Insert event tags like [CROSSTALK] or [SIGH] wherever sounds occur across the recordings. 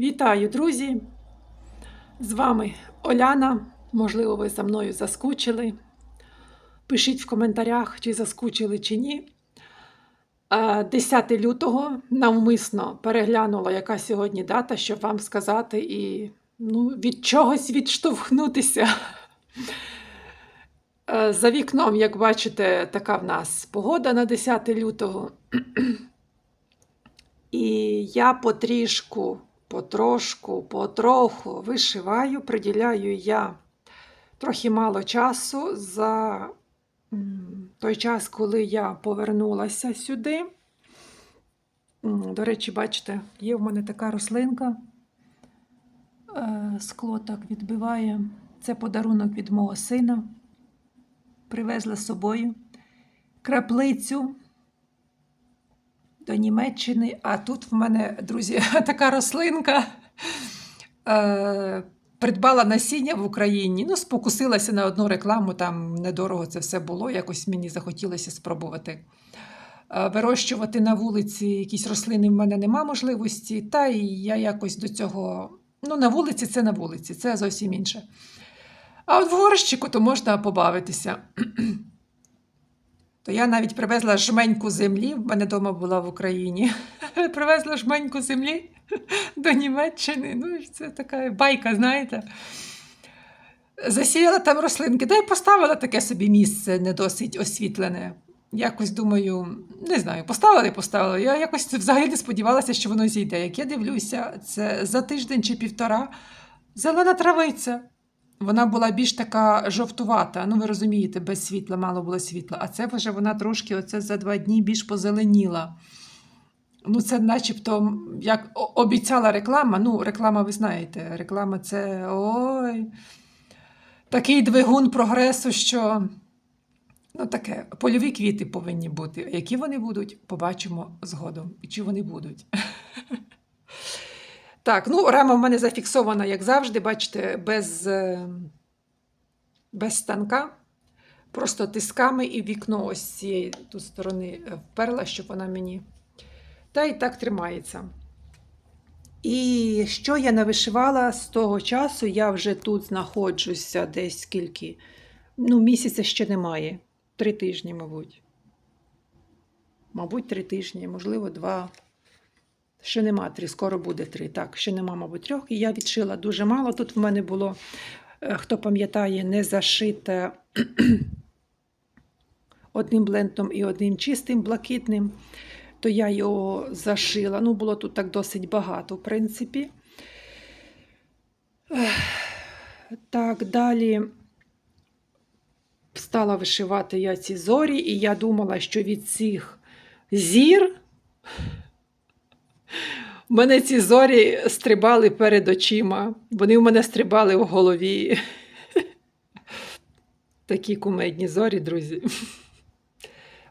Вітаю, друзі! З вами Оляна. Можливо, ви за мною заскучили. Пишіть в коментарях, чи заскучили, чи ні. Е, 10 лютого навмисно переглянула, яка сьогодні дата, щоб вам сказати і ну, від чогось відштовхнутися. За вікном, як бачите, така в нас погода на 10 лютого. І я потрішку, потрошку, потроху вишиваю, приділяю я трохи мало часу за той час, коли я повернулася сюди. До речі, бачите, є в мене така рослинка. Е, Скло так відбиває. Це подарунок від мого сина. Привезла з собою краплицю до Німеччини. А тут в мене, друзі, [LAUGHS] така рослинка. Е, придбала насіння в Україні. Ну, спокусилася на одну рекламу, там недорого це все було. Якось мені захотілося спробувати. Е, Вирощувати на вулиці якісь рослини в мене нема можливості, та і я якось до цього. Ну, на вулиці це на вулиці, це зовсім інше. А от в горщику то можна побавитися. [CLEARS THROAT] То я навіть привезла жменьку землі, в мене вдома була в Україні. [LAUGHS] Привезла жменьку землі [LAUGHS] до Німеччини. Ну, це така байка, знаєте. Засіяла там рослинки, та й поставила таке собі місце не досить освітлене. Якось думаю, не знаю, поставила і поставила. Я якось взагалі не сподівалася, що воно зійде. Як я дивлюся, це за тиждень чи півтора зелена травиця. Вона була більш така жовтувата. Ну, ви розумієте, без світла, мало було світла. А це вже вона трошки оце за два дні більш позеленіла. Ну, це начебто, як обіцяла реклама. Ну, реклама, ви знаєте, реклама це ой. Такий двигун прогресу, що ну, таке, польові квіти повинні бути. Які вони будуть, побачимо згодом. І чи вони будуть. [LAUGHS] Так, ну рама в мене зафіксована, як завжди, бачите, без, е, без станка. Просто тисками і вікно ось з цієї тут сторони е, вперла, щоб вона мені. Та і так тримається. І що я навишивала з того часу, я вже тут знаходжуся десь скільки. Ну, місяця ще немає. Три тижні, мабуть. Мабуть, три тижні, можливо, два. Ще нема три, скоро буде три. Так, ще нема, мабуть, трьох. І я відшила дуже мало. Тут в мене було, е, хто пам'ятає, не зашите [CLEARS THROAT] одним блентом і одним чистим, блакитним. То я його зашила. Ну, було тут так досить багато, в принципі. Так, далі стала вишивати я ці зорі, і я думала, що від цих зір. У мене ці зорі стрибали перед очима, вони в мене стрибали в голові. Такі кумедні зорі, друзі.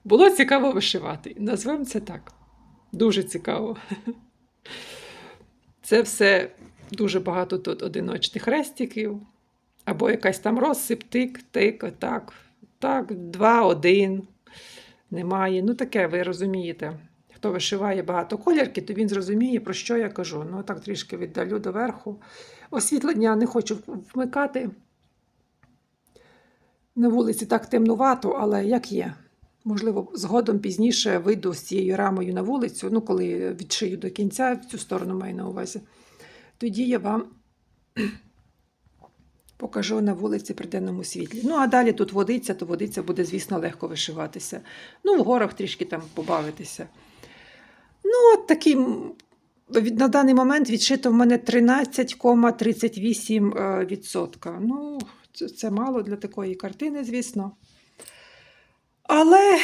Було цікаво вишивати. Назвемо це так. Дуже цікаво. Це все дуже багато тут одиночних хрестиків, або якась там розсип, тик, тик, отак. Так, два, один. Немає. Ну, таке, ви розумієте. Хто вишиває багато колірки, то він зрозуміє, про що я кажу. Ну, так трішки віддалю доверху. Освітлення не хочу вмикати. На вулиці так темнувато, але як є. Можливо, згодом пізніше вийду з цією рамою на вулицю, ну, коли відшию до кінця, в цю сторону маю на увазі. Тоді я вам [CLEARS THROAT] покажу на вулиці при денному світлі. Ну, а далі тут водиця, то водиця буде, звісно, легко вишиватися. Ну, в горах трішки там побавитися. Ну, от такий, на даний момент відшито в мене 13,38%. Ну, це, це мало для такої картини, звісно. Але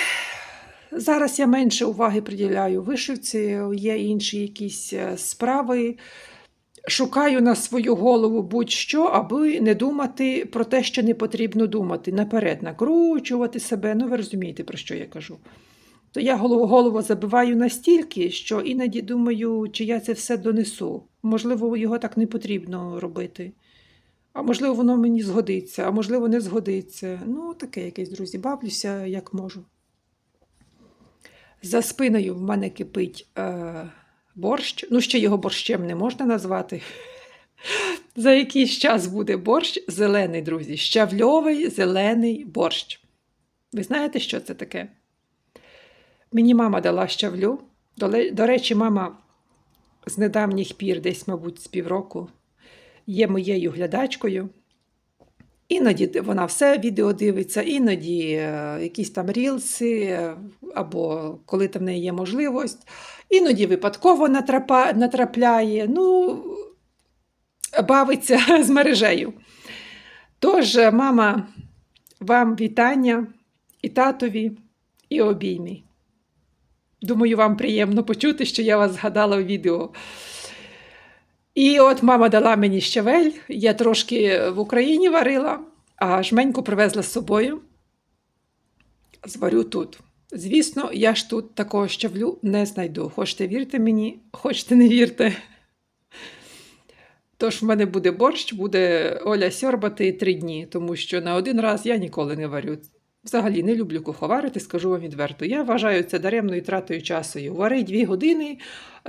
зараз я менше уваги приділяю вишивці, є інші якісь е, справи. Шукаю на свою голову будь-що, аби не думати про те, що не потрібно думати. Наперед накручувати себе. Ну, ви розумієте, про що я кажу. То я голову, голову забиваю настільки, що іноді думаю, чи я це все донесу. Можливо, його так не потрібно робити. А можливо, воно мені згодиться, а можливо, не згодиться. Ну, таке якесь, друзі, бавлюся, як можу. За спиною в мене кипить е, борщ. Ну, ще його борщем не можна назвати. [LAUGHS] За якийсь час буде борщ зелений, друзі. Щавльовий зелений борщ. Ви знаєте, що це таке? Мені мама дала щавлю. До, речі, мама з недавніх пір, десь, мабуть, з півроку, є моєю глядачкою. Іноді вона все відео дивиться, іноді е, якісь там рілси, е, або коли там в неї є можливість, іноді випадково натрапляє, ну, бавиться [LAUGHS] з мережею. Тож, е, мама, вам вітання і татові, і обіймі. Думаю, вам приємно почути, що я вас згадала у відео. І от мама дала мені щавель, я трошки в Україні варила, а жменьку привезла з собою. Зварю тут. Звісно, я ж тут такого щавлю не знайду. Хочете вірте мені, хочете не вірте. Тож в мене буде борщ, буде Оля сьорбати три дні, тому що на один раз я ніколи не варю. Взагалі не люблю куховарити, скажу вам відверто. Я вважаю це даремною тратою часу. Вари дві години,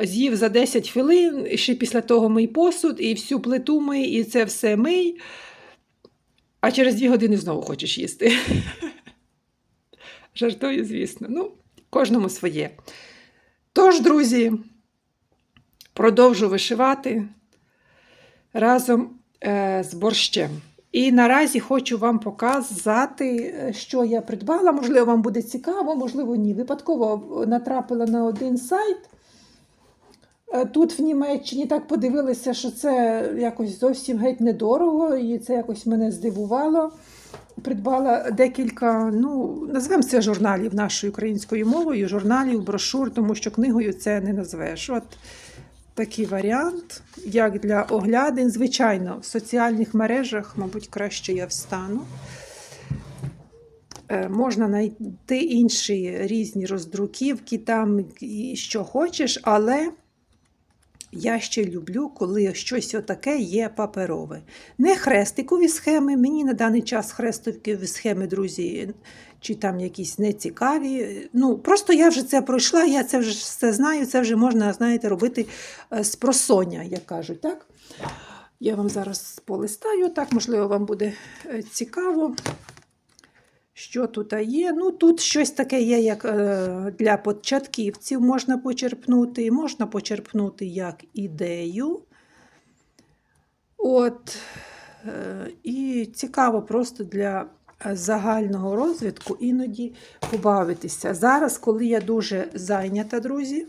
з'їв за 10 хвилин, ще після того мий посуд, і всю плиту мий, і це все мий. А через дві години знову хочеш їсти. [LAUGHS] Жартую, звісно. Ну, кожному своє. Тож, друзі, продовжу вишивати разом е, з борщем. І наразі хочу вам показати, е, що я придбала. Можливо, вам буде цікаво, можливо, ні. Випадково натрапила на один сайт. Е, Тут в Німеччині так подивилися, що це якось зовсім геть недорого, і це якось мене здивувало. Придбала декілька, ну, назвемо це журналів нашою українською мовою, журналів, брошур, тому що книгою це не назвеш. От такий варіант, як для оглядин. Звичайно, в соціальних мережах, мабуть, краще я встану. Е, Можна знайти інші різні роздруківки, там і що хочеш, але я ще люблю, коли щось отаке є паперове. Не хрестикові схеми. Мені на даний час хрестикові схеми, друзі, чи там якісь нецікаві. Ну, просто я вже це пройшла, я це вже все знаю, це вже можна, знаєте, робити е, з просоння, як кажуть, так? Я вам зараз полистаю, так, можливо, вам буде е, цікаво. Що тут є? Ну, тут щось таке є, як е, для початківців можна почерпнути. Можна почерпнути як ідею. От, е, і цікаво просто для загального розвитку іноді побавитися. Зараз, коли я дуже зайнята, друзі,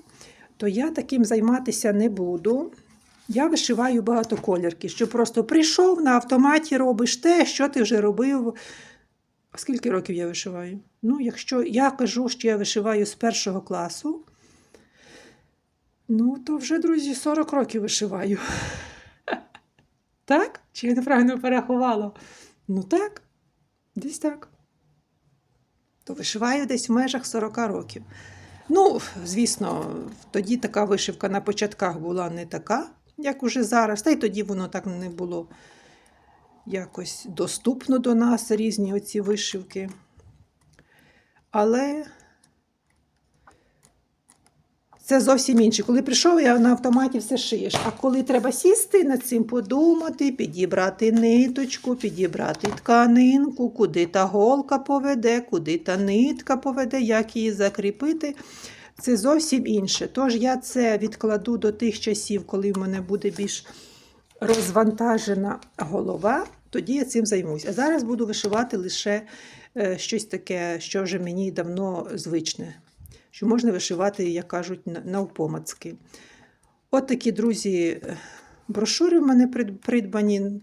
то я таким займатися не буду. Я вишиваю багатоколірки, що просто прийшов на автоматі, робиш те, що ти вже робив. Скільки років я вишиваю? Ну, якщо я кажу, що я вишиваю з першого класу, ну, то вже, друзі, 40 років вишиваю. Так? Чи я неправильно порахувала? Ну так, десь так. То вишиваю десь в межах 40 років. Ну, звісно, тоді така вишивка на початках була не така, як уже зараз. Та й тоді воно так не було якось доступно до нас різні оці вишивки. Але це зовсім інше. Коли прийшов, я на автоматі все шиєш. А коли треба сісти над цим подумати, підібрати ниточку, підібрати тканинку, куди та голка поведе, куди та нитка поведе, як її закріпити. Це зовсім інше. Тож я це відкладу до тих часів, коли в мене буде більш розвантажена голова, тоді я цим займусь. А зараз буду вишивати лише е, щось таке, що вже мені давно звичне, що можна вишивати, як кажуть, на- навпомацки. От такі, друзі, брошури в мене придбані.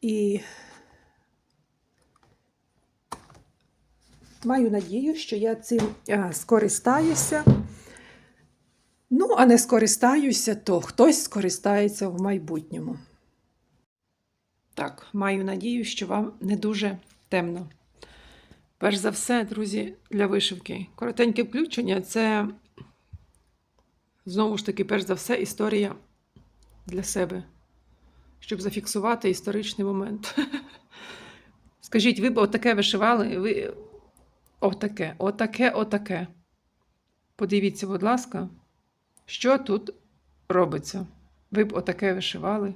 І маю надію, що я цим е, скористаюся. Ну, а не скористаюся, то хтось скористається в майбутньому. Так, маю надію, що вам не дуже темно. Перш за все, друзі, для вишивки. Коротеньке включення це знову ж таки, перш за все, історія для себе, щоб зафіксувати історичний момент. [LAUGHS] Скажіть, ви б отаке вишивали? Ви отаке, отаке, отаке. Подивіться, будь ласка. Що тут робиться? Ви б отаке вишивали?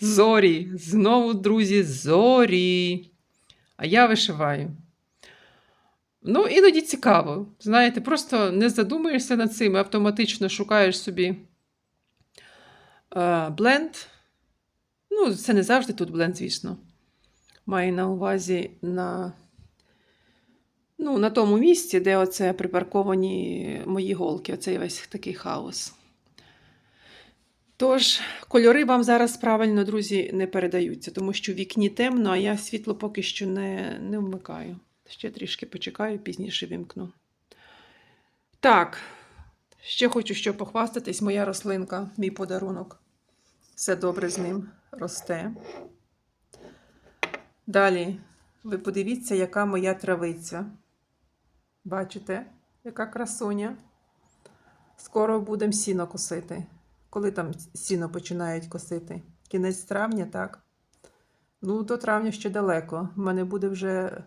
Зорі. Знову, друзі, зорі. А я вишиваю. Ну, іноді цікаво. Знаєте, просто не задумуєшся над цим, і автоматично шукаєш собі е, бленд. Ну, це не завжди тут бленд, звісно. Маю на увазі на, ну, на тому місці, де оце припарковані мої голки. Оцей весь такий хаос. Тож, кольори вам зараз правильно, друзі, не передаються, тому що в вікні темно, а я світло поки що не, не вмикаю. Ще трішки почекаю, пізніше вімкну. Так, ще хочу що похвастатись. Моя рослинка, мій подарунок. Все добре з ним росте. Далі, ви подивіться, яка моя травиця. Бачите, яка красуня. Скоро будемо сіно косити. Коли там сіно починають косити? Кінець травня, так? Ну, до травня ще далеко. У мене буде вже.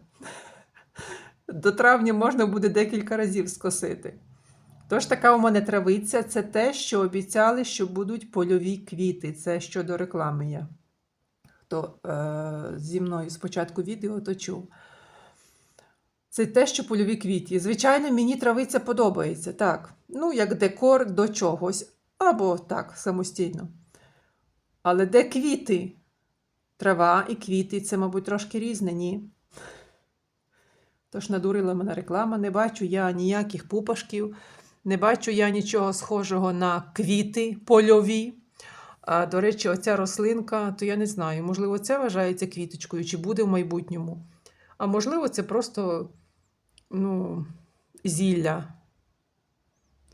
[LAUGHS] До травня можна буде декілька разів скосити. Тож така у мене травиця це те, що обіцяли, що будуть польові квіти. Це щодо реклами я. Хто е- зі мною спочатку відео, то чув. Це те, що польові квіти. Звичайно, мені травиця подобається, так. Ну, як декор до чогось. Або так, самостійно. Але де квіти? Трава і квіти це, мабуть, трошки різне, ні. Тож надурила мене реклама. Не бачу я ніяких пупашків, не бачу я нічого схожого на квіти польові. А, до речі, оця рослинка, то я не знаю, можливо, це вважається квіточкою, чи буде в майбутньому. А можливо, це просто ну, зілля.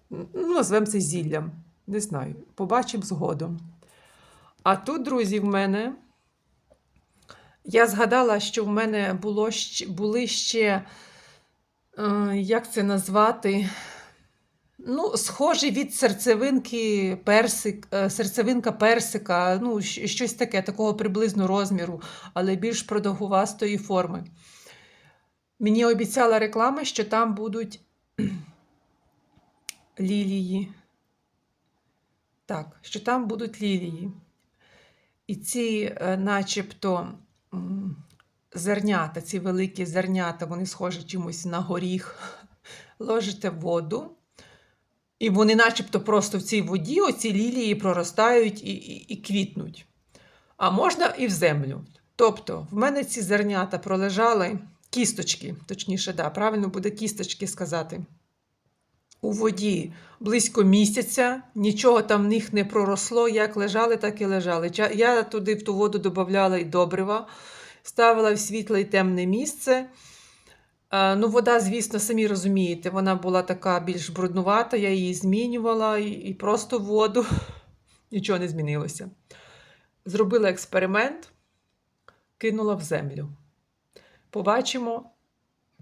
Ну, назвемо це зіллям. Не знаю. Побачимо згодом. А тут, друзі, в мене. Я згадала, що в мене було, були ще, е, як це назвати, ну, схожі від серцевинки персик, е, серцевинка персика, ну, щось таке, такого приблизно розміру, але більш продовгувастої форми. Мені обіцяла реклама, що там будуть [CLEARS THROAT] лілії. Так, що там будуть лілії. І ці, е, начебто, зернята, ці великі зернята, вони схожі чимось на горіх. [LAUGHS] Ложите в воду, і вони, начебто, просто в цій воді оці лілії проростають і, і, і квітнуть. А можна і в землю. Тобто, в мене ці зернята пролежали кісточки, точніше, да, правильно буде кісточки сказати. У воді близько місяця, нічого там в них не проросло, як лежали, так і лежали. Я туди в ту воду додавала і добрива, ставила в світле і темне місце. Ну, вода, звісно, самі розумієте, вона була така більш бруднувата, я її змінювала і просто воду. [LAUGHS] Нічого не змінилося. Зробила експеримент, кинула в землю. Побачимо,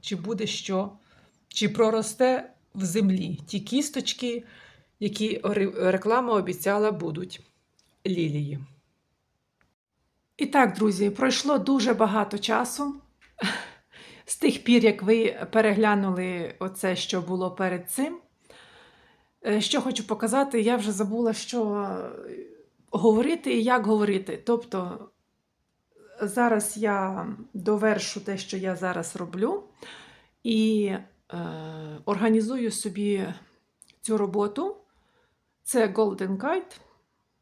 чи буде що, чи проросте в землі ті кісточки, які реклама обіцяла будуть лілії. І так, друзі, пройшло дуже багато часу. З тих пір, як ви переглянули оце, що було перед цим. Е, Що хочу показати, я вже забула, що говорити і як говорити. Тобто, зараз я довершу те, що я зараз роблю, і організую собі цю роботу. Це Golden Kite,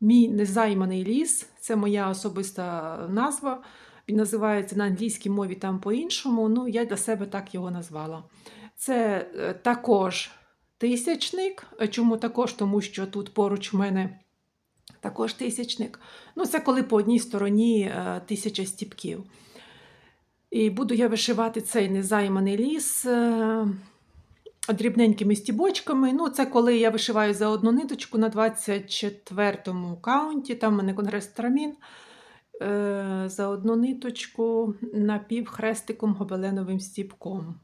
мій незайманий ліс. Це моя особиста назва. Він називається на англійській мові там по-іншому. Ну, я для себе так його назвала. Це е, також тисячник. Е, Чому також? Тому що тут поруч в мене також тисячник. Ну, це коли по одній стороні е, тисяча стіпків. І буду я вишивати цей незайманий ліс е, дрібненькими стібочками. Ну, це коли я вишиваю за одну ниточку на 24-му каунті, там в мене конгрес трамін. е, За одну ниточку напівхрестиком гобеленовим стібком.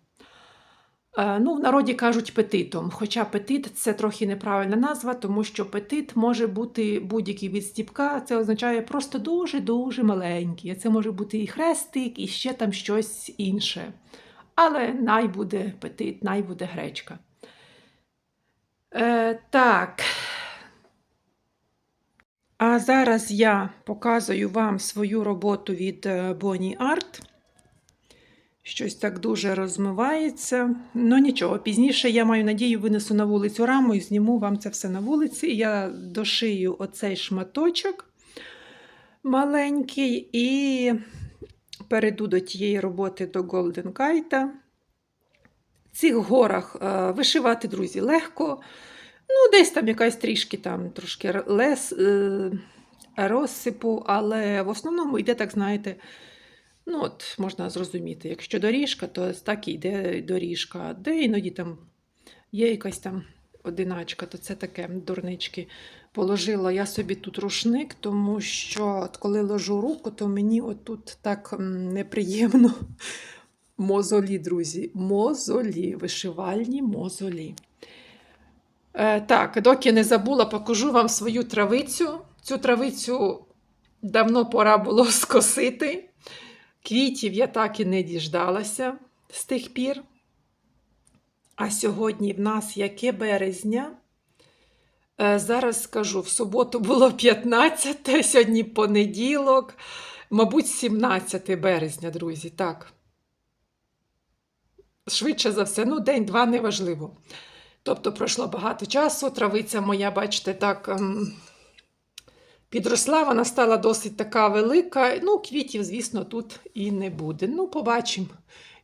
Е, Ну, в народі кажуть петитом. Хоча петит це трохи неправильна назва, тому що петит може бути будь-який від стібка. Це означає просто дуже-дуже маленький. Це може бути і хрестик, і ще там щось інше. але най буде петит, най буде гречка. Е, так. А зараз я показую вам свою роботу від е, Bonnie Art. Щось так дуже розмивається. Ну нічого, пізніше я маю надію, винесу на вулицю раму і зніму вам це все на вулиці. Я дошию оцей шматочок маленький і перейду до тієї роботи до Golden Kite. В цих горах е, вишивати, друзі, легко. Ну, десь там якась трішки там трошки лес, е, розсипу, але в основному йде, так знаєте, ну от можна зрозуміти, якщо доріжка, то так і йде доріжка, де іноді там є якась там одиначка, то це таке дурнички. Положила я собі тут рушник, тому що от коли ложу руку, то мені отут так неприємно. [LAUGHS] Мозолі, друзі, мозолі, вишивальні мозолі. Е, так, доки не забула, покажу вам свою травицю. Цю травицю давно пора було [LAUGHS] скосити. Квітів я так і не діждалася з тих пір. А сьогодні в нас яке березня? Е, Зараз скажу, в суботу було 15, [LAUGHS] сьогодні понеділок, мабуть, 17 березня, друзі. Так. Швидше за все, ну, день-два неважливо. Тобто пройшло багато часу. Травиця моя, бачите, так ем, підросла, вона стала досить така велика. Ну, квітів, звісно, тут і не буде. Ну, побачимо,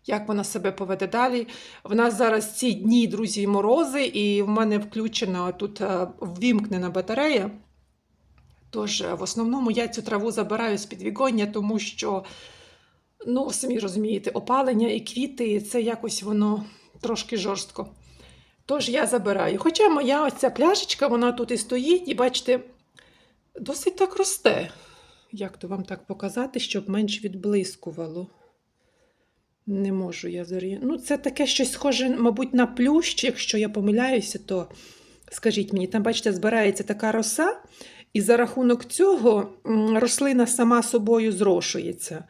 як вона себе поведе далі. В нас зараз ці дні, друзі, морози, і в мене включена тут е, ввімкнена батарея. Тож, е, в основному я цю траву забираю з підвіконня, тому що, ну, самі розумієте, опалення і квіти це якось воно трошки жорстко. Тож я забираю. Хоча моя оця пляшечка, вона тут і стоїть, і бачите, досить так росте. Як то вам так показати, щоб менш відблискувало? Не можу я зорі. Ну, це таке щось схоже, мабуть, на плющ. Якщо я помиляюся, то скажіть мені, там, бачите, збирається така роса, і за рахунок цього рослина сама собою зрошується.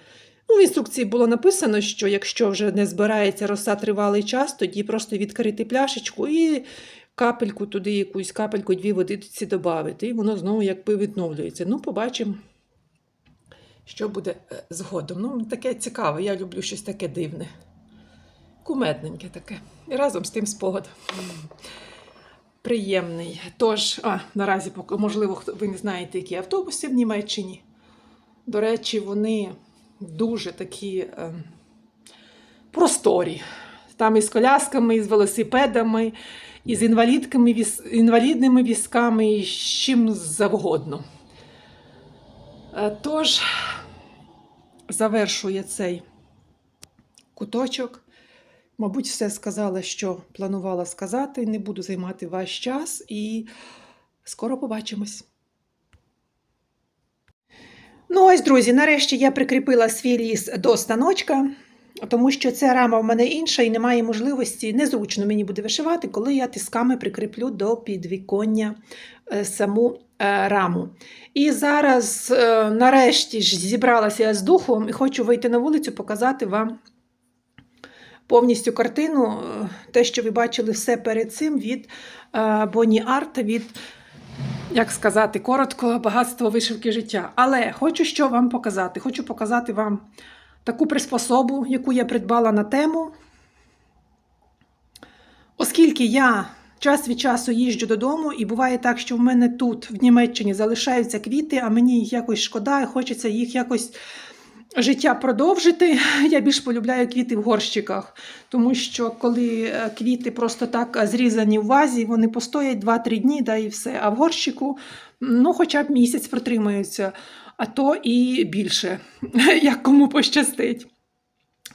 Ну, в інструкції було написано, що якщо вже не збирається роса тривалий час, тоді просто відкрити пляшечку і капельку туди, якусь капельку, дві водиці додати, і воно знову якби відновлюється. Ну, побачимо, що буде е, згодом. Ну, таке цікаве, я люблю щось таке дивне. Кумедненьке таке. І разом з тим спогад. Приємний. Тож, а, наразі, можливо, ви не знаєте, які автобуси в Німеччині. До речі, вони дуже такі е, просторі. Там із колясками, і з велосипедами, і з інвалідками, інвалідними візками, і з чим завгодно. Е, Тож, завершує цей куточок. Мабуть, все сказала, що планувала сказати. Не буду займати ваш час і скоро побачимось. Ну, ось, друзі, нарешті я прикріпила свій ліс до станочка, тому що ця рама в мене інша і немає можливості, незручно мені буде вишивати, коли я тисками прикріплю до підвіконня е, саму е, раму. І зараз, е, нарешті, ж зібралася я з духом і хочу вийти на вулицю, показати вам повністю картину, те, що ви бачили все перед цим від Bonnie Art, від як сказати, коротко, багатство вишивки життя. Але хочу що вам показати. Хочу показати вам таку приспособу, яку я придбала на тему. Оскільки я час від часу їжджу додому, і буває так, що в мене тут, в Німеччині, залишаються квіти, а мені їх якось шкода, і хочеться їх якось життя продовжити. Я більш полюбляю квіти в горщиках, тому що коли е, квіти просто так е, зрізані в вазі, вони постоять 2-3 дні, да і все. А в горщику ну, хоча б місяць протримаються, а то і більше, [LAUGHS] як кому пощастить.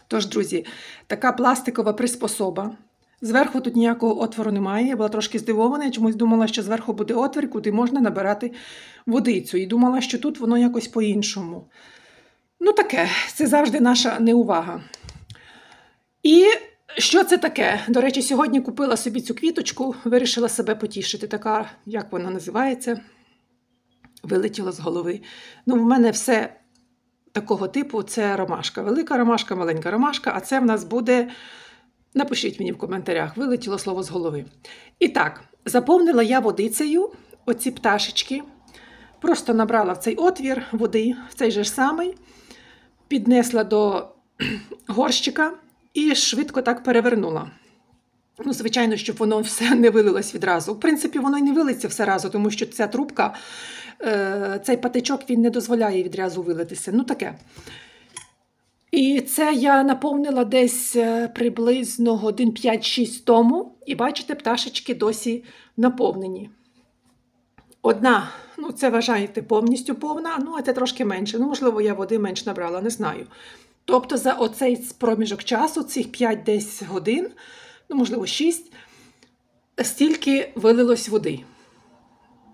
Тож, друзі, така пластикова приспособа. Зверху тут ніякого отвору немає. Я була трошки здивована, я чомусь думала, що зверху буде отвір, куди можна набирати водицю. І думала, що тут воно якось по-іншому. Ну, таке, це завжди наша неувага. І що це таке? До речі, сьогодні купила собі цю квіточку, вирішила себе потішити. Така, як вона називається, вилетіла з голови. Ну, в мене все такого типу це ромашка. Велика ромашка, маленька ромашка, а це в нас буде. Напишіть мені в коментарях, вилетіло слово з голови. І так, заповнила я водицею оці пташечки. Просто набрала в цей отвір води, в цей же ж самий, піднесла до [CLEARS THROAT] горщика і швидко так перевернула. Ну, звичайно, щоб воно все не вилилось відразу. В принципі, воно й не вилиться все разу, тому що ця трубка, цей патичок він не дозволяє відразу вилитися. Ну таке. І це я наповнила десь е, приблизно годин 5-6 тому. І бачите, пташечки досі наповнені. Одна, ну це вважаєте повністю повна, ну а це трошки менше. Ну, можливо, я води менш набрала, не знаю. Тобто за оцей проміжок часу, цих 5-10 годин, ну, можливо, 6, стільки вилилось води.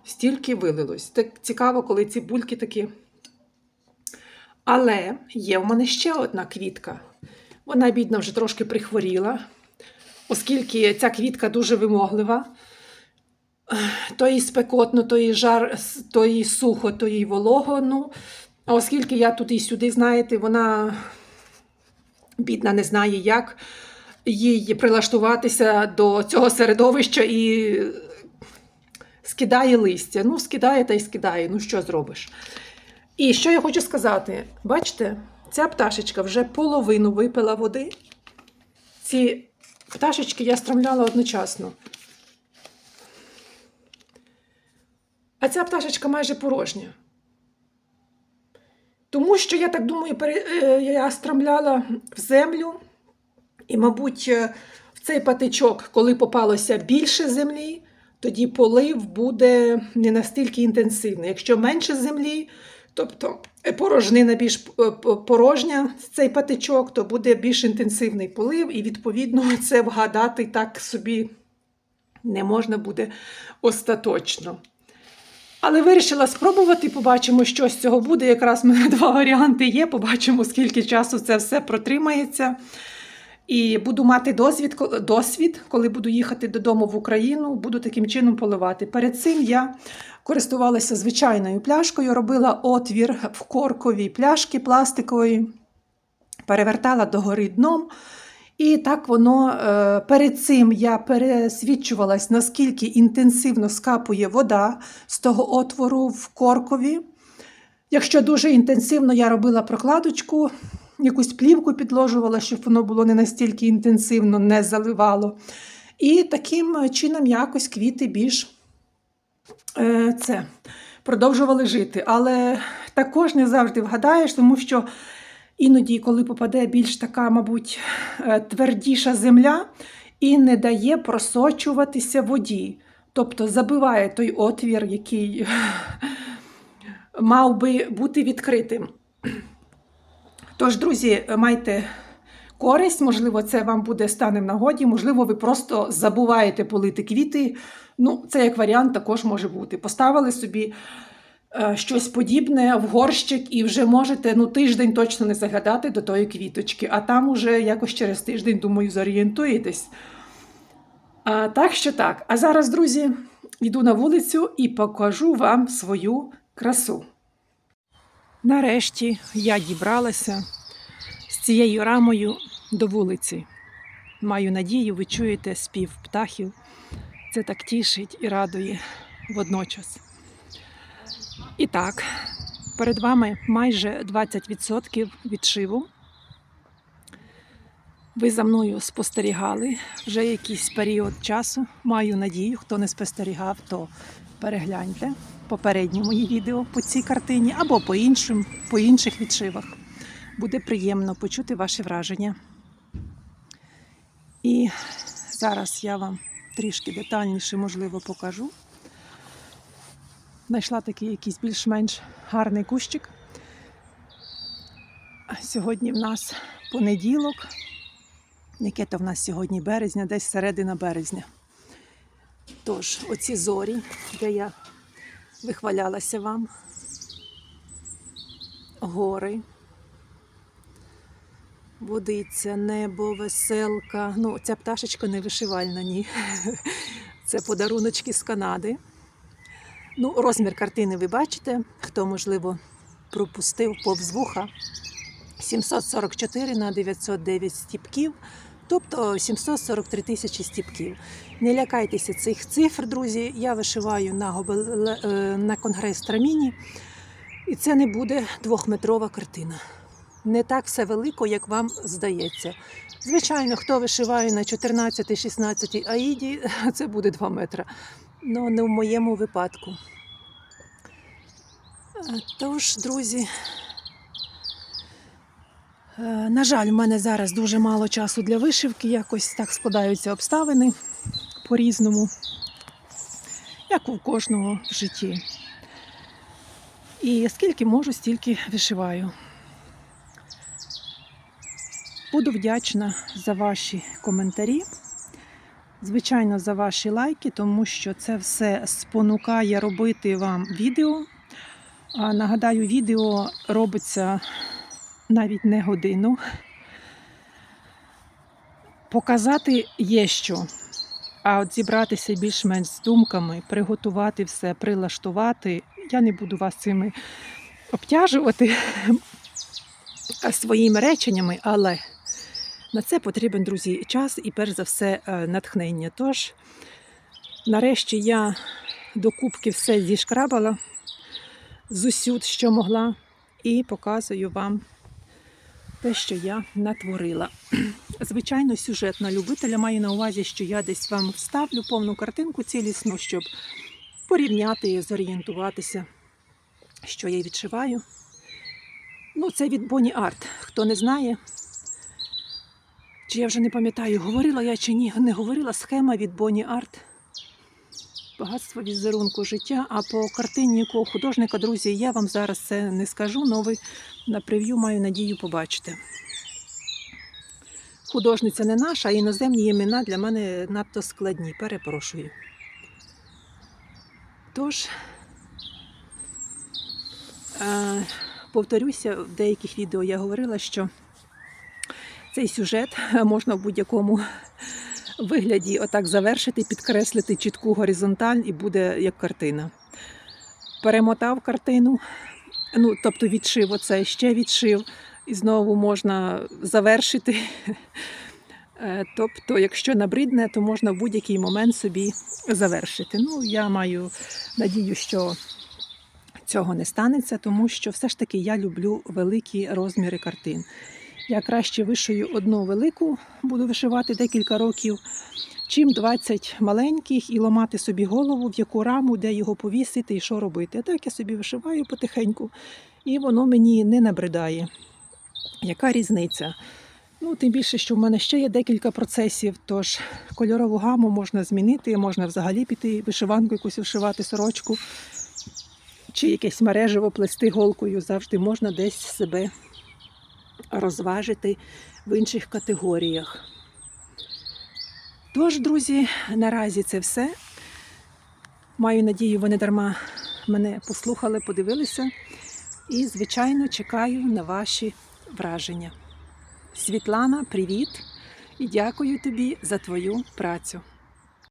Стільки вилилось. Так цікаво, коли ці бульки такі. Але є в мене ще одна квітка. Вона, бідна, вже трошки прихворіла, оскільки ця квітка дуже вимоглива. То їй спекотно, то їй жар, то їй сухо, то їй волого. Ну, а оскільки я тут і сюди, знаєте, вона бідна, не знає, як їй прилаштуватися до цього середовища і скидає листя. Ну, скидає та й скидає. Ну, що зробиш? І що я хочу сказати? Бачите, ця пташечка вже половину випила води. Ці пташечки я стромляла одночасно. А ця пташечка майже порожня. Тому що, я так думаю, е, я стромляла в землю, і, мабуть, е, в цей патичок, коли попалося більше землі, тоді полив буде не настільки інтенсивний. Якщо менше землі, тобто е, порожнина більш е, п- порожня, цей патичок, то буде більш інтенсивний полив, і, відповідно, [LAUGHS] це вгадати так собі не можна буде остаточно. Але вирішила спробувати, побачимо, що з цього буде. Якраз в мене [LAUGHS] два варіанти є. Побачимо, скільки часу це все протримається. І буду мати досвід, досвід, коли буду їхати додому в Україну, буду таким чином поливати. Перед цим я користувалася звичайною пляшкою, робила отвір в корковій пляшки пластикової, перевертала догори дном. І так воно е, перед цим я пересвідчувалась, наскільки інтенсивно скапує вода з того отвору в коркові. Якщо дуже інтенсивно, я робила прокладочку, якусь плівку підложувала, щоб воно було не настільки інтенсивно, не заливало. І таким чином якось квіти більш е, це, продовжували жити. Але також не завжди вгадаєш, тому що іноді, коли попаде більш така, мабуть, е, твердіша земля і не дає просочуватися воді. Тобто забиває той отвір, який мав би бути відкритим. Тож, друзі, майте користь, можливо, це вам буде стане в нагоді, можливо, ви просто забуваєте полити квіти. Ну, це як варіант також може бути. Поставили собі е, щось подібне в горщик і вже можете ну, тиждень точно не заглядати до тої квіточки, а там уже якось через тиждень, думаю, зорієнтуєтесь. А, так що так. А зараз, друзі, йду на вулицю і покажу вам свою красу. Нарешті я дібралася з цією рамою до вулиці. Маю надію, ви чуєте спів птахів. Це так тішить і радує водночас. І так, перед вами майже 20% відшиву. Ви за мною спостерігали вже якийсь період часу. Маю надію, хто не спостерігав, то перегляньте попередні мої відео по цій картині або по іншим, по інших відшивах. Буде приємно почути ваші враження. І зараз я вам трішки детальніше, можливо, покажу. Знайшла такий якийсь більш-менш гарний кущик. Сьогодні в нас понеділок. Яке то в нас сьогодні березня, десь середина березня. Тож, оці зорі, де я вихвалялася вам. Гори. Водиця, небо, веселка. Ну, ця пташечка не вишивальна, ні. [LAUGHS] Це подаруночки з Канади. Ну, розмір картини ви бачите. Хто, можливо, пропустив повз вуха 744 на 909 стіпків, тобто 743 тисячі стіпків. Не лякайтеся цих цифр, друзі. Я вишиваю на, гобеле- е, на конгрес Траміні, і це не буде двохметрова картина. Не так все велико, як вам здається. Звичайно, хто вишиває на 14-16 аїді, [LAUGHS] це буде 2 метри. Ну, не в моєму випадку. Е, Тож, друзі, на жаль, в мене зараз дуже мало часу для вишивки, якось так складаються обставини по-різному, як у кожного в житті. І скільки можу, стільки вишиваю. Буду вдячна за ваші коментарі. Звичайно, за ваші лайки, тому що це все спонукає робити вам відео. А нагадаю, відео робиться навіть не годину. Показати є що. А от зібратися більш-менш з думками, приготувати все, прилаштувати. Я не буду вас цими обтяжувати [LAUGHS] своїми реченнями, але на це потрібен, друзі, час і перш за все е, натхнення. Тож, нарешті я до кубки все зішкрабала усюд, що могла, і показую вам те, що я натворила. [CLEARS THROAT] Звичайно, сюжетна любителя маю на увазі, що я десь вам вставлю повну картинку цілісну, щоб порівняти зорієнтуватися, що я відшиваю. Ну, це від Bonnie Art. Хто не знає, чи я вже не пам'ятаю, говорила я чи ні, не говорила схема від Bonnie Art. Багатство візерунку життя. А по картині якого художника, друзі, я вам зараз це не скажу, ви на прев'ю маю надію побачити. Художниця не наша, а іноземні імена для мене надто складні. Перепрошую. Тож, е, повторюся, в деяких відео я говорила, що цей сюжет можна в будь-якому вигляді отак завершити, підкреслити чітку горизонталь і буде як картина. Перемотав картину, ну, тобто відшив оце, ще відшив, і знову можна завершити. Е, Тобто, якщо набридне, то можна в будь-який момент собі завершити. Ну, я маю надію, що цього не станеться, тому що все ж таки я люблю великі розміри картин. Я краще вишию одну велику, буду вишивати декілька років, чим 20 маленьких і ламати собі голову, в яку раму, де його повісити і що робити. А так я собі вишиваю потихеньку, і воно мені не набридає. Яка різниця? Ну, тим більше, що в мене ще є декілька процесів, тож кольорову гаму можна змінити, можна взагалі піти вишиванку якусь вишивати сорочку, чи якесь мережево плести голкою. Завжди можна десь себе розважити в інших категоріях. Тож, друзі, наразі це все. Маю надію, ви не дарма мене послухали, подивилися. І, звичайно, чекаю на ваші враження. Світлана, привіт і дякую тобі за твою працю.